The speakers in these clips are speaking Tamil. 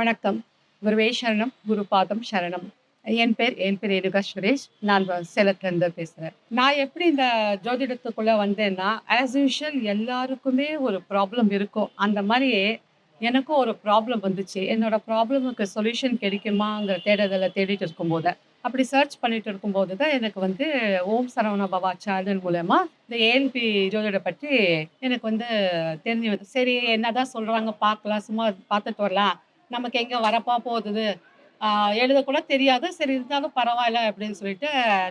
வணக்கம். குருவே சரணம் குருபாதம் சரணம். என் பேர் என் பேர் ரேணுகா சுரேஷ். நான் சேலத்துலேருந்து பேசுகிறேன் நான் எப்படி இந்த ஜோதிடத்துக்குள்ளே வந்தேன்னா ஆஸ் யூஷுவல் எல்லாருக்குமே ஒரு ப்ராப்ளம் இருக்கும். அந்த மாதிரியே எனக்கும் ஒரு ப்ராப்ளம் வந்துச்சு. என்னோட ப்ராப்ளமுக்கு சொல்யூஷன் கிடைக்குமாங்கிற தேடுதலை தேடிட்டு இருக்கும்போது. அப்படி சர்ச் பண்ணிட்டு இருக்கும்போது தான் எனக்கு வந்து ஓம் சரவண பவா சேனல் மூலயமா இந்த ஏஎல்பி ஜோதிட பற்றி எனக்கு வந்து தெரிஞ்சு வந்து சரி என்னதான் சொல்கிறாங்க பார்க்கலாம் சும்மா பார்த்துட்டு வரலாம். நமக்கு எங்கே வரப்பா போகுது. எழுதக்கூட தெரியாது. சரி இருந்தாலும் பரவாயில்ல அப்படின்னு சொல்லிட்டு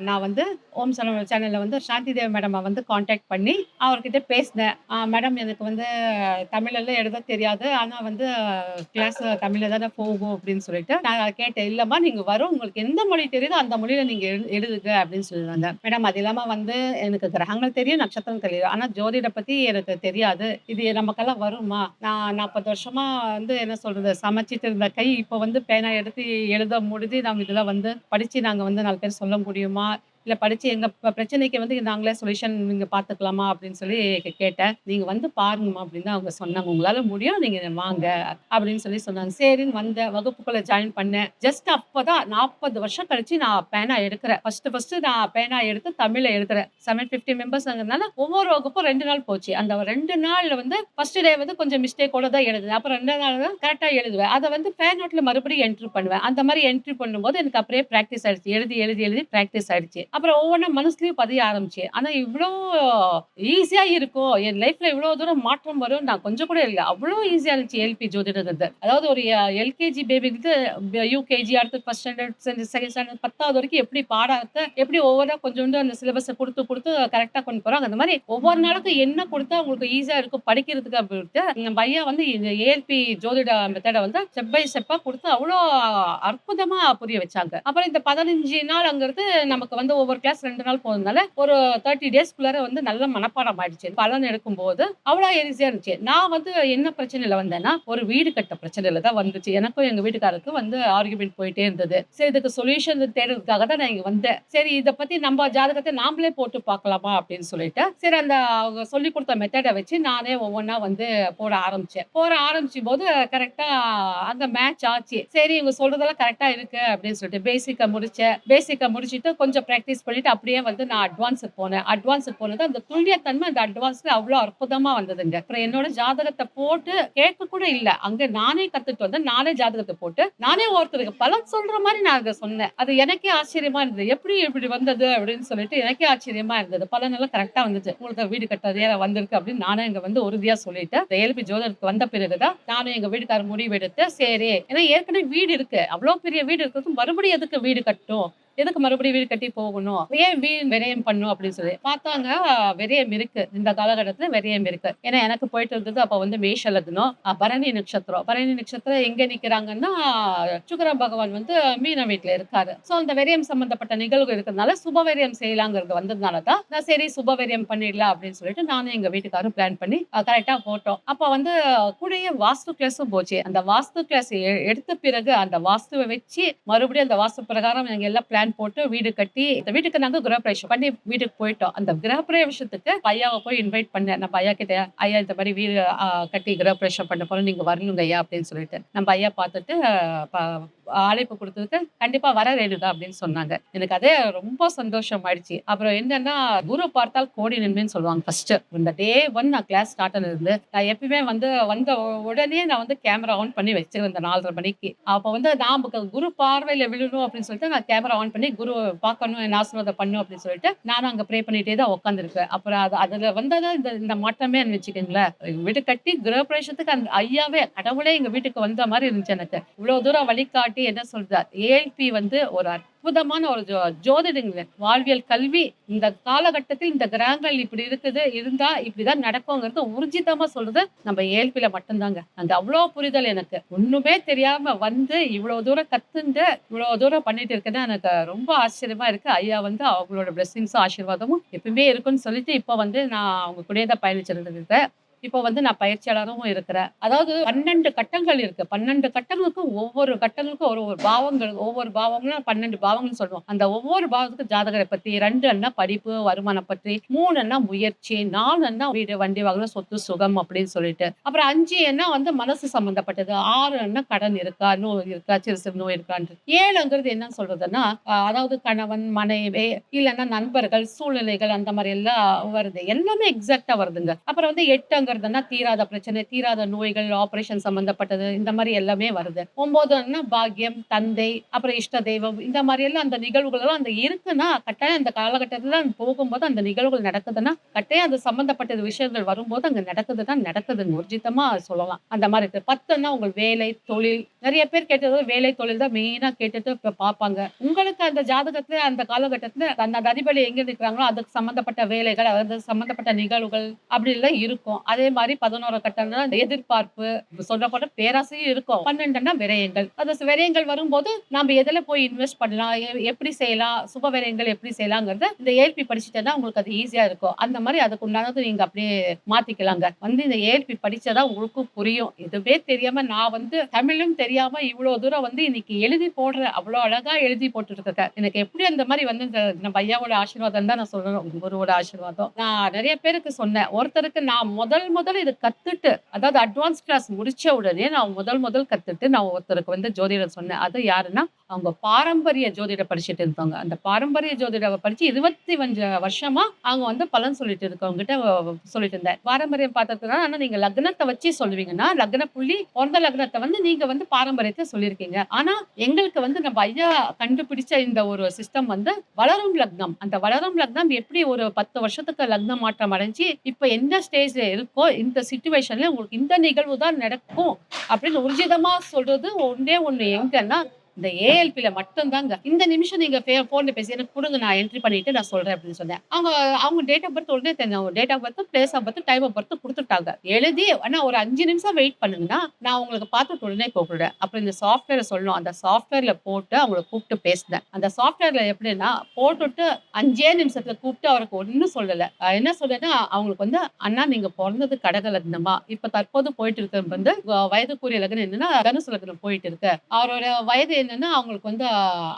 நான் வந்து ஓம் சலம் சேனலில் வந்து சாந்தி தேவ் மேடமை வந்து காண்டாக்ட் பண்ணி அவர்கிட்ட பேசினேன். மேடம் எனக்கு வந்து தமிழெல்லாம் எழுத தெரியாது. ஆனால் வந்து கிளாஸ் தமிழில் தானே போகும் அப்படின்னு சொல்லிட்டு நான் கேட்டேன். இல்லைம்மா நீங்கள் வரும். உங்களுக்கு எந்த மொழி தெரியுதோ அந்த மொழியில் நீங்கள் எழு எழுதுங்க அப்படின்னு சொல்லியிருந்தாங்க மேடம் அது இல்லாமல் வந்து எனக்கு கிரகங்கள் தெரியும் நட்சத்திரம் தெரியும். ஆனால் ஜோதிட பற்றி எனக்கு தெரியாது. இது நமக்கெல்லாம் வருமா? நான் நாற்பது வருஷமாக வந்து என்ன சொல்கிறது சமைச்சிட்டு இருந்த கை இப்போ வந்து பேனா எடுத்து எழுத முடிஞ்சு நாங்கள் இதெல்லாம் வந்து படித்து நாங்கள் வந்து நாலு பேர் சொல்ல முடியுமா? இல்லை படித்து எங்கள் பிரச்சனைக்கு வந்து நாங்களே சொல்யூஷன் நீங்கள் பார்த்துக்கலாமா அப்படின்னு சொல்லி கேட்டேன். நீங்கள் வந்து பாருங்கம்மா அப்படின்னு தான் அவங்க சொன்னாங்க. உங்களால் முடியும் நீங்கள் வாங்க அப்படின்னு சொல்லி சொன்னாங்க. சரின்னு வந்தேன் வகுப்புக்குள்ளே ஜாயின் பண்ணேன். ஜஸ்ட் அப்போ தான் நாற்பது வருஷம் கழிச்சு நான் பேனா எடுக்கிறேன். ஃபர்ஸ்ட் ஃபர்ஸ்ட் நான் பேனா எடுத்து தமிழில் எடுக்கிறேன். செவன் ஃபிஃப்டி மெம்பர்ஸ்ங்கிறதுனால ஒவ்வொரு வகுப்பும் ரெண்டு நாள் போச்சு. அந்த ரெண்டு நாளில் வந்து ஃபர்ஸ்ட் டே வந்து கொஞ்சம் மிஸ்டேக்கோட தான் எழுதுவேன். அப்புறம் ரெண்டாவது நாள் தான் கரெக்டாக எழுதுவேன். அதை வந்து பேன் நோட்டில் மறுபடியும் என்ட்ரி பண்ணுவேன். அந்த மாதிரி என்ட்ரி பண்ணும்போது எனக்கு அப்படியே ப்ராக்டிஸ் ஆயிடுச்சு. எழுதி எழுதி எழுதி ப்ராக்டிஸ் ஆயிடுச்சு. அப்புறம் ஒவ்வொன்றும் மனசுலயும் பதிய ஆரம்பிச்சு ஆனால் இவ்வளோ ஈஸியாக இருக்கும். என் லைஃப்ல இவ்வளோ தூரம் மாற்றம் வரும். நான் கொஞ்சம் கூட இல்லை. அவ்வளோ ஈஸியாக இருந்துச்சு எல்பி ஜோதிடங்கிறது அதாவது ஒரு எல்கேஜி பேபிக்கு யூகேஜி அடுத்து ஃபர்ஸ்ட் ஸ்டாண்டர்ட் செகண்ட் ஸ்டாண்டர்ட் பத்தாவது வரைக்கும் எப்படி பாடத்தை எப்படி ஒவ்வொரு கொஞ்சோண்டு அந்த சிலபஸை கொடுத்து கொடுத்து கரெக்டாக கொண்டு போகிறாங்க அந்த மாதிரி ஒவ்வொரு நாளுக்கும் என்ன கொடுத்தா உங்களுக்கு ஈஸியாக இருக்கும் படிக்கிறதுக்கு அப்படின்ட்டு நம்ம ஐயா வந்து இந்த ஏஎல்பி ஜோதிட மெத்தடை வந்து ஸ்டெப் பை ஸ்டெப்பாக கொடுத்து அவ்வளோ அற்புதமாக புரிய வச்சாங்க. அப்புறம் இந்த பதினஞ்சு நாள் அங்கிறது நமக்கு வந்து ஒவ்வொரு கிளாஸ் ரெண்டு நாள் போகிறதுனால ஒரு தேர்ட்டி டேஸ்க்குள்ளார வந்து நல்ல மனப்பாடம் ஆயிடுச்சு. பலன் எடுக்கும்போது அவ்வளோ ஈஸியாக இருந்துச்சு. நான் வந்து என்ன பிரச்சனையில் வந்தேன்னா ஒரு வீடு கட்ட பிரச்சனையில் தான் வந்துச்சு. எனக்கும் எங்கள் வீட்டுக்காரருக்கும் வந்து ஆர்குமெண்ட் போயிட்டே இருந்தது. சரி இதுக்கு சொல்யூஷன் தேடுறதுக்காக தான் நான் இங்கே வந்தேன். சரி இதை பற்றி நம்ம ஜாதகத்தை நாமளே போட்டு பார்க்கலாமா அப்படின்னு சொல்லிட்டு சரி அந்த அவங்க சொல்லி கொடுத்த மெத்தடை வச்சு நானே ஒவ்வொன்றா வந்து போட ஆரம்பிச்சேன். போட ஆரம்பிச்சும் போது கரெக்டாக அங்கே மேட்ச் ஆச்சு. சரி இவங்க சொல்றதெல்லாம் கரெக்டாக இருக்கு அப்படின்னு சொல்லிட்டு பேசிக்கை முடிச்சேன். பேசிக்கை முடிச்சுட்டு கொஞ்சம் ப்ராக்டிஸ் பண்ணிட்டு அப்படியே வந்து நான் அட்வான்ஸுக்கு போனேன். அட்வான்ஸுக்கு போனது அந்த துல்லியத்தன்மை அந்த அட்வான்ஸில் அவ்வளோ அற்புதமாக வந்ததுங்க. அப்புறம் என்னோட ஜாதகத்தை போட்டு கேட்க கூட இல்லை. அங்கே நானே கற்றுட்டு வந்தேன். நானே ஜாதகத்தை போட்டு நானே ஒருத்தருக்கு பலன் சொல்கிற மாதிரி நான் அதை சொன்னேன். அது எனக்கே ஆச்சரியமாக இருந்தது. எப்படி இப்படி வந்தது அப்படின்னு சொல்லிட்டு எனக்கே ஆச்சரியமாக இருந்தது. பலன் எல்லாம் வந்துச்சு. உங்களுக்கு வீடு கட்டதே வந்திருக்கு அப்படின்னு நானே இங்கே வந்து உறுதியாக சொல்லிட்டு இந்த ஏல்பி ஜோதருக்கு வந்த பிறகுதான் நானும் எங்கள் வீட்டுக்காரர் முடிவெடுத்து சரி. ஏன்னா ஏற்கனவே வீடு இருக்கு. அவ்வளோ பெரிய வீடு இருக்கிறதுக்கு மறுபடியும் எதுக்கு வீடு கட்டும் எதுக்கு மறுபடியும் வீடு கட்டி போகணும்? ஏன் வீண் விரயம் பண்ணும் அப்படின்னு சொல்லி. பார்த்தாங்க விரயம் இருக்கு. இந்த காலகட்டத்துல விரயம் இருக்கு. ஏன்னா எனக்கு போயிட்டு இருந்தது அப்ப வந்து மேஷ லக்னம் பரணி நட்சத்திரம். பரணி நட்சத்திரம் எங்க நிக்கிறாங்கன்னா சுக்கர பகவான் வந்து மீன வீட்டுல இருக்காரு. சோ அந்த விரயம் சம்பந்தப்பட்ட நிகழ்வு இருக்கிறதுனால சுபவரியம் செய்யலாங்கிறது வந்ததுனால தான் நான் சரி சுபவரியம் பண்ணிடலாம் அப்படின்னு சொல்லிட்டு நானும் எங்க வீட்டுக்காரும் பிளான் பண்ணி கரெக்டா போட்டோம். அப்ப வந்து கூடயே வாஸ்து கிளாஸும் போச்சு. அந்த வாஸ்து கிளாஸ் எடுத்த பிறகு அந்த வாஸ்துவை வச்சு மறுபடியும் அந்த வாஸ்து பிரகாரம் நாங்க எல்லாம் பிளான் போட்டு வீடு கட்டி இந்த வீட்டுக்கு நாங்க கிரகப்பிரவேசம் பண்ணி வீட்டுக்கு போயிட்டோம். அந்த கிரகப்பிரவேசத்துக்கு ஐயாவை போய் இன்வைட் பண்ணேன். நம்ம ஐயா கிட்ட ஐயா இந்த மாதிரி வீடு ஆ, கட்டி கிரகப்பிரவேசம் பண்ண போறோம். நீங்க வரணுங்க ஐயா அப்படின்னு சொல்லிட்டு. நம்ம ஐயா பார்த்துட்டு அழைப்பு கொடுத்ததுக்கு கண்டிப்பாக வர ரேணுகா அப்படின்னு சொன்னாங்க. எனக்கு அதே ரொம்ப சந்தோஷம் ஆயிடுச்சு அப்புறம் என்னன்னா குரு பார்த்தால் கோடி நன்மைன்னு சொல்லுவாங்க ஃபர்ஸ்ட் இந்த டே ஒன் நான் கிளாஸ் ஸ்டார்ட் ஆனது நான் எப்பயுமே வந்து வந்த உடனே நான் வந்து கேமரா ஆன் பண்ணி வச்சிருந்தேன் நாலரை மணிக்கு. அப்போ வந்து நான் குரு பார்வையில் விழுணும் அப்படின்னு சொல்லிட்டு நான் கேமரா ஆன் பண்ணி குரு பார்க்கணும் என்ன ஆசீர்வாதம் பண்ணும் அப்படின்னு சொல்லிட்டு நானும் அங்கே ப்ரே பண்ணிட்டே தான் உட்காந்துருக்கேன் அப்புறம் அது அதில் வந்தது இந்த இந்த மாற்றமே வச்சுக்கோங்களேன் வீடு கட்டி கிரகப்பிரவேசத்துக்கு அந்த ஐயாவே கடவுளே எங்கள் வீட்டுக்கு வந்த மாதிரி இருந்துச்சு எனக்கு. இவ்வளோ தூரம் வழிகாட்டி என்ன சொல்றார்? ஏஎல்பி வந்து ஒரு அற்புதமான ஒரு ஜோ ஜோதிடுங்க வாழ்வியல் கல்வி இந்த காலகட்டத்தில் இந்த கிரகங்கள் இப்படி இருக்குது இருந்தா இப்படிதான் நடக்குங்கிறது உர்ஜிதமாக சொல்றது நம்ம ஏஎல்பியில மட்டும்தாங்க. அந்த அவ்வளோ புரிதல் எனக்கு. ஒண்ணுமே தெரியாம வந்து இவ்வளவு தூரம் கத்துண்டு இவ்வளவு தூரம் பண்ணிட்டு இருக்குன்னு எனக்கு ரொம்ப ஆச்சரியமா இருக்கு. ஐயா வந்து அவங்களோட பிளெஸிங்ஸும் ஆசீர்வாதமும் எப்பவுமே இருக்குன்னு சொல்லிட்டு இப்போ வந்து நான் அவங்க கூடயே தான் பயணிச்சிருந்துருக்கேன் இப்போ வந்து நான் பயிற்சியாளரும் இருக்கிறேன். அதாவது 12 கட்டங்கள் இருக்கு. 12 கட்டங்களுக்கும் ஒவ்வொரு கட்டங்களுக்கும் ஒரு ஒரு பாவங்கள் ஒவ்வொரு பாவங்களும் 12 பாவங்கள்னு சொல்லுவோம். அந்த ஒவ்வொரு பாவத்துக்கும் ஜாதகரை பத்தி, 2ன்னா படிப்பு, வருமானம் பற்றி, 3ன்னா முயற்சி, 4ன்னா வீடு, வண்டி வாகனம், சொத்து, சுகம் அப்படின்னு சொல்லிட்டு. அப்புறம் அஞ்சு அண்ணா வந்து மனசு சம்மந்தப்பட்டது. 6ன்னா கடன் இருக்கா? நோய் இருக்கா? சிறு சிறு நோய் இருக்கான்னு ஏழுங்கிறது என்ன சொல்றதுன்னா, அதாவது கணவன், மனைவி இல்லன்னா நண்பர்கள், சூழ்நிலைகள் அந்த மாதிரி எல்லாம் வருது. எல்லாமே எக்ஸாக்ட்டா வருதுங்க. அப்புறம் வந்து 8ங்கிறதுன்னா தீராத பிரச்சனை, தீராத நோய்கள், ஆப்ரேஷன் சம்மந்தப்பட்டது இந்த மாதிரி எல்லாமே வருது. ஒன்பதுன்னா பாக்கியம், தந்தை, அப்புறம் இஷ்ட தெய்வம் இந்த மாதிரி எல்லாம் அந்த நிகழ்வுகள் எல்லாம் அந்த இருக்குன்னா, கட்டாயம் அந்த காலகட்டத்தில் போகும்போது அந்த நிகழ்வுகள் நடக்குதுன்னா, கட்டாயம் அது சம்மந்தப்பட்ட விஷயங்கள் வரும்போது அங்கே நடக்குதுன்னா நடக்குதுன்னு ஊர்ஜிதமா சொல்லலாம். அந்த மாதிரி இருக்கு. 10ன்னா உங்கள் வேலை, தொழில் நிறைய பேர் கேட்டது வேலை, தொழில் தான் மெயினா கேட்டுட்டு இப்ப பார்ப்பாங்க. உங்களுக்கு அந்த ஜாதகத்துல அந்த காலகட்டத்துல அந்த அந்த அதிபதி எங்க இருக்கிறாங்களோ அதுக்கு சம்மந்தப்பட்ட வேலைகள், அது சம்மந்தப்பட்ட நிகழ்வுகள் அப்படிலாம் இருக்கும். அதே மாரி 11 கட்டம்னா எதிர்பார்ப்பு, சொல்லப்போனா பேராசையும் இருக்கும். 12ன்னா விரயங்கள். அந்த விரயங்கள் வரும்போது நம்ம எதுல போய் இன்வெஸ்ட் பண்ணலாம்? எ எப்படி செய்யலாம்? சுப விரயங்கள் எப்படி செய்யலாங்கிறத இந்த ஏஎல்பி தான் உங்களுக்கு அது ஈஸியா இருக்கும். அந்த மாதிரி அதுக்கு உண்டானது நீங்க அப்படியே மாத்திக்கலாங்க. வந்து இந்த ஏஎல்பி படிச்சா உங்களுக்கும் புரியும். எதுவே தெரியாம நான் வந்து தமிழும் தெரியும் இவ்ளோ தூரம் வந்து இன்னைக்கு எழுதி போடுற அவ்வளோ அழகா எழுதி போட்டுருக்க எனக்கு எப்படி அந்த மாதிரி வந்து இந்த நம்ம ஐயாவோட ஆசீர்வாதம் தான் நான் சொல்லணும். குருவோட ஆசீர்வாதம். நான் நிறைய பேருக்கு சொன்னேன். ஒருத்தருக்கு நான் முதல் முதல் இது கத்துட்டு, அதாவது அட்வான்ஸ் கிளாஸ் முடிச்ச உடனே நான் முதல் முதல் கத்துட்டு நான் ஒருத்தருக்கு வந்து ஜோதிடம் சொன்னேன். அது யாருன்னா, அவங்க பாரம்பரிய ஜோதிட படிச்சுட்டு இருந்தவங்க. அந்த பாரம்பரிய ஜோதிட படிச்சு 25 வருஷமா அவங்க வந்து பலன் சொல்லிட்டு இருக்கவங்ககிட்ட சொல்லிட்டு இருந்தேன். பாரம்பரியம் பார்த்ததுனால ஆனா நீங்க லக்னத்தை வச்சு சொல்லுவீங்கன்னா, லக்ன புள்ளி, பிறந்த லக்னத்தை வந்து நீங்க வந்து பாரம்பரியத்தை சொல்லியிருக்கீங்க. ஆனா எங்களுக்கு வந்து நம்ம ஐயா கண்டுபிடிச்ச இந்த ஒரு சிஸ்டம் வந்து வளரும் லக்னம். அந்த வளரும் லக்னம் எப்படி ஒரு 10 வருஷத்துக்கு லக்ன மாற்றம் அடைஞ்சு, இப்ப எந்த ஸ்டேஜ்ல இருக்கோ, இந்த சுச்சுவேஷன்ல உங்களுக்கு இந்த நிகழ்வு தான் நடக்கும் அப்படின்னு ஊர்ஜிதமா சொல்றது ஒன்றே ஒண்ணு எங்கன்னா, இந்த ஏஎல்பியில் மட்டும்தாங்க இந்த நிமிஷம் நீங்கள் ஃபே ஃபோனில் பேசி எனக்கு கொடுங்க நான் என்ட்ரி பண்ணிட்டு நான் சொல்கிறேன் அப்படின்னு சொன்னேன். அவங்க அவங்க டேட் ஆஃப் பர்த் உடனே தெரியும். Date of birth, place of birth, time of birth கொடுத்துட்டாங்க எழுதி ஆனால் ஒரு அஞ்சு நிமிஷம் வெயிட் பண்ணுங்கன்னா, நான் உங்களுக்கு பார்த்துட்டு உடனே கூப்பிடுறேன். அப்புறம் இந்த சாஃப்ட்வேர சொல்லணும். அந்த சாஃப்ட்வேரில் போட்டு அவங்கள கூப்பிட்டு பேசினேன். அந்த சாஃப்ட்வேரில் எப்படின்னா, போட்டுட்டு அஞ்சே நிமிஷத்தில் கூப்பிட்டு அவருக்கு ஒன்றும் சொல்லலை என்ன சொல்லுன்னா அவங்களுக்கு வந்து அண்ணா நீங்கள் பிறந்தது கடக இப்போ தற்போது போயிட்டு இருக்கிறது வந்து வயதுக்குரிய லக்னம் என்னன்னா, தனுசு லக்னம் போயிட்டு இருக்கு. அவரோட வயது என்னன்னா, அவங்களுக்கு வந்து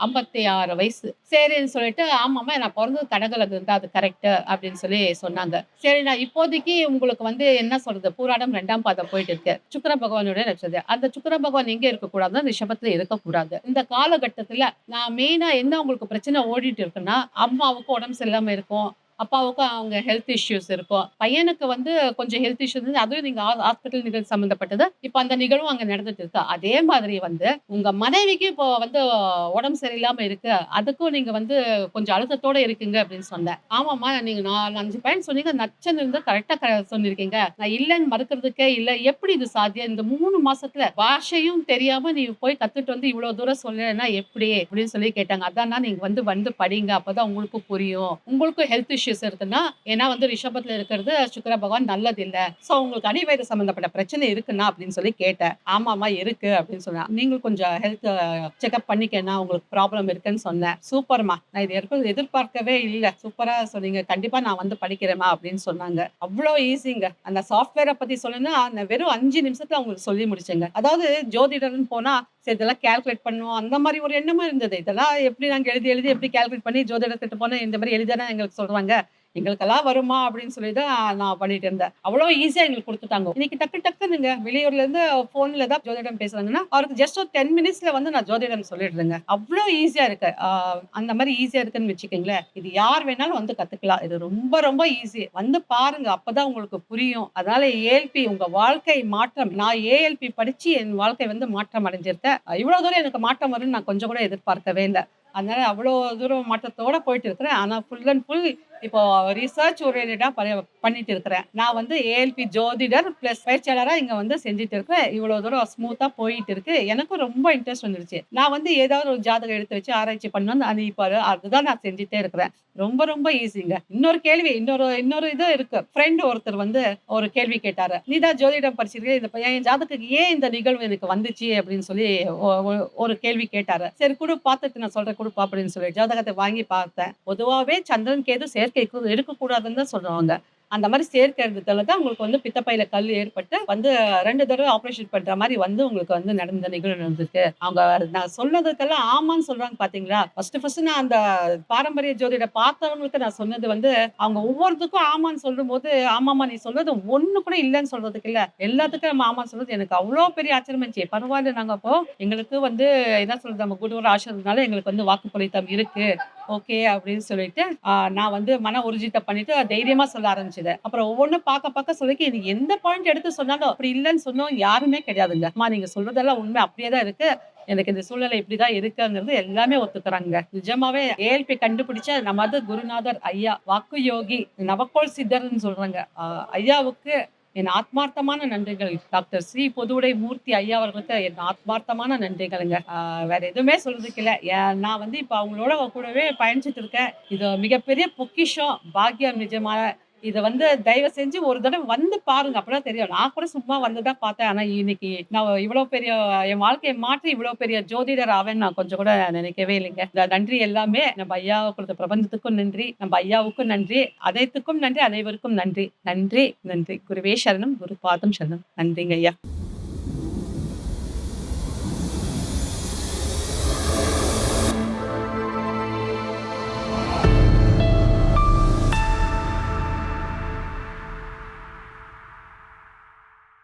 56 வயசு. சரின்னு சொல்லிட்டு, ஆமாம்மா நான் பிறந்தது கடகலகு தான் அது கரெக்டு அப்படின்னு சொல்லி சொன்னாங்க. சரி நான் இப்போதைக்கு உங்களுக்கு வந்து என்ன சொல்றது, பூராடம் ரெண்டாம் பாதம் போயிட்டு இருக்கு. சுக்கர பகவானுடைய நட்சத்திரம். அந்த சுக்கிர பகவான் எங்கே இருக்கக்கூடாதுன்னா, ரிஷபத்துல இருக்கக்கூடாது. இந்த காலகட்டத்துல நான் மெயினா என்ன உங்களுக்கு பிரச்சனை ஓடிட்டு இருக்குன்னா, அம்மாவுக்கு உடம்பு சரியில்லாம இருக்கும். அப்பாவுக்கும் அவங்க ஹெல்த் இஷ்யூஸ் இருக்கும். பையனுக்கு வந்து கொஞ்சம் ஹெல்த் இஷ்யூஸ் இருந்து அதுவும் நீங்க ஹாஸ்பிட்டல் நிகழ்வு சம்மந்தப்பட்டது. இப்போ அந்த நிகழ்வும் அங்க நடந்துட்டு இருக்கு. அதே மாதிரி வந்து உங்க மனைவிக்கு இப்போ வந்து உடம்பு சரியில்லாம இருக்கு. அதுக்கும் நீங்க வந்து கொஞ்சம் அழுத்தத்தோட இருக்கீங்க அப்படின்னு சொன்னேன். ஆமாம்மா நீங்க 4, 5 பாயிண்ட் சொன்னீங்க. நச்சன் இருந்து கரெக்டா க சொல்லியிருக்கீங்க. நான் இல்லைன்னு மறுக்கிறதுக்கே இல்லை எப்படி இது சாத்தியம்? இந்த மூணு மாசத்துல பாஷையும் தெரியாம நீ போய் கத்துட்டு வந்து இவ்வளவு தூரம் சொல்லலைன்னா எப்படி? அப்படின்னு சொல்லி கேட்டாங்க. அதான்ண்ணா நீங்க வந்து வந்து படிங்க. அப்பதான் உங்களுக்கு புரியும். உங்களுக்கும் ஹெல்த் இஷ்யூ இஷ்யூஸ் இருக்குன்னா, ஏன்னா வந்து ரிஷபத்தில் இருக்கிறது சுக்கர பகவான் நல்லது இல்ல. சோ உங்களுக்கு அடிவயிறு சம்மந்தப்பட்ட பிரச்சனை இருக்குன்னா அப்படின்னு சொல்லி கேட்டேன். ஆமாமா இருக்கு அப்படின்னு சொன்னா. நீங்களும் கொஞ்சம் ஹெல்த் செக்கப் பண்ணிக்கண்ணா உங்களுக்கு ப்ராப்ளம் இருக்குன்னு சொன்னேன். சூப்பர்மா. நான் இது வரைக்கும் எதிர்பார்க்கவே இல்ல. சூப்பரா சொன்னீங்க. கண்டிப்பா நான் வந்து படிக்கிறேமா அப்படின்னு சொன்னாங்க. அவ்வளோ ஈஸிங்க. அந்த சாஃப்ட்வேரை பத்தி சொல்லணும்னா, அந்த வெறும் அஞ்சு நிமிஷத்துல அவங்களுக்கு சொல்லி முடிச்சேங்க. அதாவது ஜோதிடர்னு போனா, சரி இதெல்லாம் கால்குலேட் பண்ணுவோம் அந்த மாதிரி ஒரு எண்ணமும் இருந்தது. இதெல்லாம் எப்படி நாங்கள் எழுதி எழுதி எப்படி கால்குலேட் பண்ணி ஜோதிடத்திட்டு போனால் இந்த மாதிரி எழுதி எங்களுக்கு சொல்கிறாங்க எங்களுக்கெல்லாம் வருமா அப்படின்னு சொல்லி தான் நான் பண்ணிட்டு இருந்தேன். அவ்வளோ ஈஸியாக எங்களுக்கு கொடுத்துட்டாங்க இன்னைக்கு டக்கு டக்குனுங்க வெளியூர்ல இருந்து போன்ல தான் ஜோதிடம் பேசுறாங்கன்னா, அவருக்கு ஜஸ்ட் ஒரு 10 மினிட்ஸ்ல வந்து நான் ஜோதிடம் சொல்லிடுறேங்க. அவ்வளோ ஈஸியா இருக்கு. அந்த மாதிரி ஈஸியா இருக்குன்னு வச்சுக்கோங்களேன் இது யார் வேணாலும் வந்து கத்துக்கலாம். இது ரொம்ப ரொம்ப ஈஸி. வந்து பாருங்க. அப்பதான் உங்களுக்கு புரியும். அதனால ஏஎல்பி உங்க வாழ்க்கை மாற்றம் நான் ஏஎல்பி படிச்சு என் வாழ்க்கை வந்து மாற்றம் அடைஞ்சிருக்கேன். இவ்வளவு தூரம் எனக்கு மாற்றம் வரும்னு நான் கொஞ்சம் கூட எதிர்பார்க்கவே இல்லை அதனால அவ்வளோ தூரம் மாற்றத்தோட போயிட்டு இருக்கிறேன். ஆனால் ஃபுல் அண்ட் ஃபுல் இப்போ ரிசர்ச் ஓரியன்டடா ப பண்ணிட்டு இருக்கிறேன். நான் வந்து ஏஎல்பி ஜோதிடர் பிளஸ் பயிற்சியாளராக இங்க வந்து செஞ்சுட்டு இருக்கேன் இவ்வளோ தூரம் ஸ்மூத்தா போயிட்டு இருக்கு. எனக்கும் ரொம்ப இன்ட்ரெஸ்ட் வந்துருச்சு. நான் வந்து ஏதாவது ஒரு ஜாதகம் எடுத்து வச்சு ஆராய்ச்சி பண்ணணும்னு அது அதுதான் நான் செஞ்சுட்டே இருக்கிறேன். ரொம்ப ரொம்ப ஈஸிங்க. இன்னொரு கேள்வி இன்னொரு இன்னொரு இது இருக்கு. ஃப்ரெண்ட் ஒருத்தர் வந்து ஒரு கேள்வி கேட்டாரு. "நீ தான் ஜோதிடம் படிச்சிருக்கே இந்த என் ஜாதகத்துக்கு ஏன் இந்த நிகழ்வு எனக்கு வந்துச்சு?" அப்படின்னு சொல்லி ஒரு கேள்வி கேட்டாரு. சரி குடு பார்த்துட்டு நான் சொல்றேன் குடுப்பா அப்படின்னு சொல்லி ஜாதகத்தை வாங்கி பார்த்தேன். பொதுவாகவே சந்திரன், கேது நடவடிக்கை எடுக்கக்கூடாதுன்னு தான் சொல்லுவாங்க. அந்த மாதிரி சேர்க்கிறதுல தான் உங்களுக்கு வந்து பித்தப்பையில கல் ஏற்பட்டு வந்து ரெண்டு தடவை ஆப்ரேஷன் பண்ற மாதிரி வந்து உங்களுக்கு வந்து நடந்த நிகழ்வு நடந்திருக்கு. அவங்க நான் சொன்னதுக்கெல்லாம் ஆமான்னு சொல்றாங்க பாத்தீங்களா? ஃபர்ஸ்ட் ஃபர்ஸ்ட் நான் அந்த பாரம்பரிய ஜோதிட பார்த்தவங்களுக்கு நான் சொன்னது வந்து அவங்க ஒவ்வொருத்துக்கும் ஆமான்னு சொல்லும் போது ஆமாமா நீ சொல்றது ஒண்ணு கூட இல்லைன்னு சொல்றதுக்கு இல்ல. எல்லாத்துக்கும் நம்ம ஆமான்னு சொல்றது எனக்கு அவ்வளோ பெரிய ஆச்சரியமா இருந்துச்சு. பரவாயில்ல நாங்க அப்போ எங்களுக்கு வந்து என்ன சொல்றது நம்ம குருவர் ஆசிரியர்னால எங்களுக்கு வந்து வாக்கு இருக்கு. ஓகே அப்படின்னு சொல்லிட்டு நான் வந்து மன உறுதித்தை பண்ணிட்டு தைரியமா சொல்ல ஆரம்பிச்சது அப்புறம் ஒவ்வொன்றும் பார்க்க பார்க்க சொல்லிக்க இது எந்த பாயிண்ட் எடுத்து சொன்னாலும் அப்படி இல்லைன்னு சொன்னோம் யாருமே கிடையாதுங்க. அம்மா நீங்க சொல்றதெல்லாம் உண்மை அப்படியே தான் இருக்கு. எனக்கு இந்த சூழ்நிலை இப்படிதான் இருக்குங்கிறது எல்லாமே ஒத்துக்கிறாங்க நிஜமாவே ஏஎல்பி கண்டுபிடிச்ச நமது குருநாதர் ஐயா வாக்கு யோகி நவக்கோள் சித்தர்னு சொல்றாங்க. ஐயாவுக்கு என் ஆத்மார்த்தமான நன்றிகள். டாக்டர் ஸ்ரீ பொதுவுடை மூர்த்தி ஐயா அவர்களுக்கு என் ஆத்மார்த்தமான நன்றிகளுங்க. வேற எதுவுமே சொல்றதுக்கு இல்லை. நான் வந்து இப்போ அவங்களோட கூடவே பயணிச்சுட்டு இருக்கேன். இது மிகப்பெரிய பொக்கிஷம் பாக்கியம் நிஜமான இதை வந்து தயவு செஞ்சு ஒரு தடவை வந்து பாருங்க. அப்பதான் தெரியும். நான் கூட சும்மா வந்து தான் பார்த்தேன். ஆனா இன்னைக்கு நான் இவ்வளவு பெரிய என் வாழ்க்கையை மாற்றி இவ்வளவு பெரிய ஜோதிடர் ஆவேன்னு நான் கொஞ்சம் கூட நினைக்கவே இல்லைங்க. இந்த நன்றி எல்லாமே நம்ம ஐயா கொடுத்த பிரபஞ்சத்துக்கும் நன்றி நம்ம ஐயாவுக்கும் நன்றி அனைத்துக்கும் நன்றி அனைவருக்கும் நன்றி. நன்றி நன்றி. குருவே சரணம் குரு பாதம் சரணம். நன்றிங்க ஐயா.